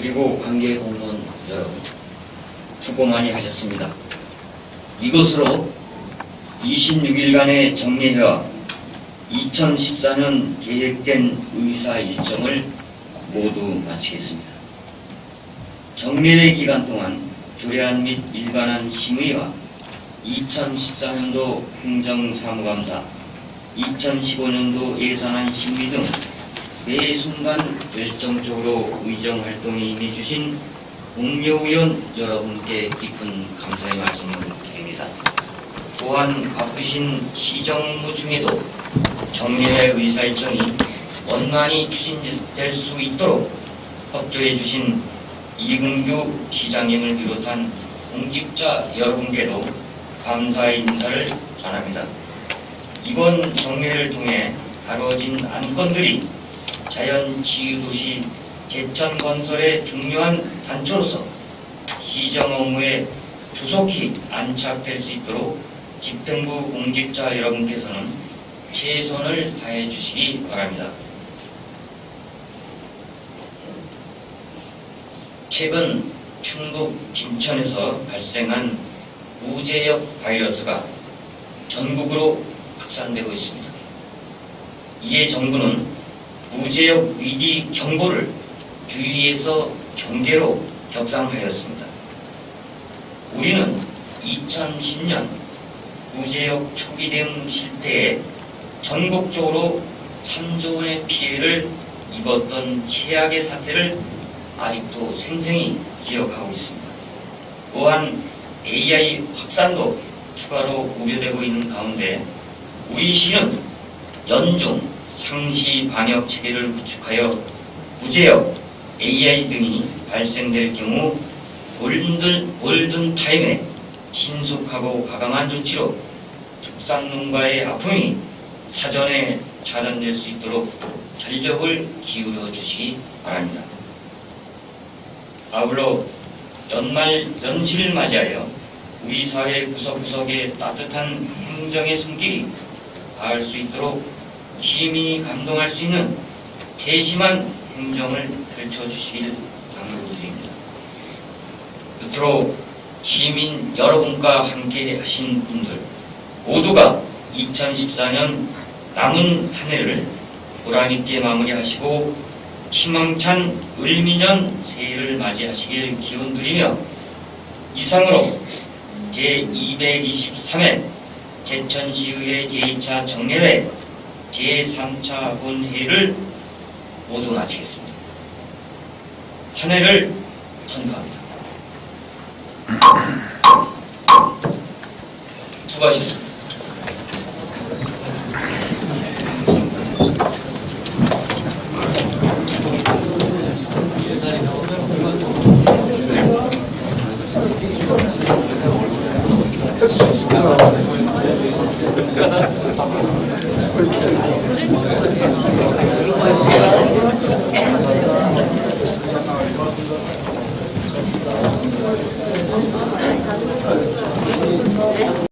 그리고 관계 공무원 여러분 수고 많이 하셨습니다. 이것으로 26일간의 정례회와 2014년 계획된 의사 일정을 모두 마치겠습니다. 정례회 기간 동안 조례안 및 일반안 심의와 2014년도 행정사무감사, 2015년도 예산안 심의 등 매 순간 열정적으로 의정 활동에 임해 주신 공여위원 여러분께 깊은 감사의 말씀을 드립니다. 또한 바쁘신 시정 업무 중에도 정례회 의사 일정이 원만히 추진될 수 있도록 협조해 주신 이근규 시장님을 비롯한 공직자 여러분께도 감사의 인사를 전합니다. 이번 정례를 통해 다뤄진 안건들이 자연치유도시 제천 건설의 중요한 단초로서 시정 업무에 조속히 안착될 수 있도록 집행부 공직자 여러분께서는 최선을 다해 주시기 바랍니다. 최근 충북 진천에서 발생한 무제역 바이러스가 전국으로 확산되고 있습니다. 이에 정부는 무제역 위기 경보를 주의에서 경계로 격상하였습니다. 우리는 2010년 무제역 초기 대응 실패에 전국적으로 3조 원의 피해를 입었던 최악의 사태를 아직도 생생히 기억하고 있습니다. 또한 AI 확산도 추가로 우려되고 있는 가운데 우리 시는 연중 상시 방역 체계를 구축하여 무제역 AI 등이 발생될 경우 골든, 골든 타임에 신속하고 과감한 조치로 축산농가의 아픔이 사전에 차단될 수 있도록 전력을 기울여 주시기 바랍니다. 아울러 연말 연시를 맞이하여 우리 사회 구석구석에 따뜻한 행정의 손길이 닿을 수 있도록 시민이 감동할 수 있는 세심한 행정을 펼쳐주시길 당부드립니다. 끝으로 시민 여러분과 함께 하신 분들 모두가 2014년 남은 한 해를 보람있게 마무리하시고 희망찬 을미년 새해를 맞이하시길 기원드리며 이상으로 제223회 제천시의회 제2차 정례회 제3차 본회의를 모두 마치겠습니다. 한 해를 선포합니다. 수고하셨습니다. 했었습니다. Thank you.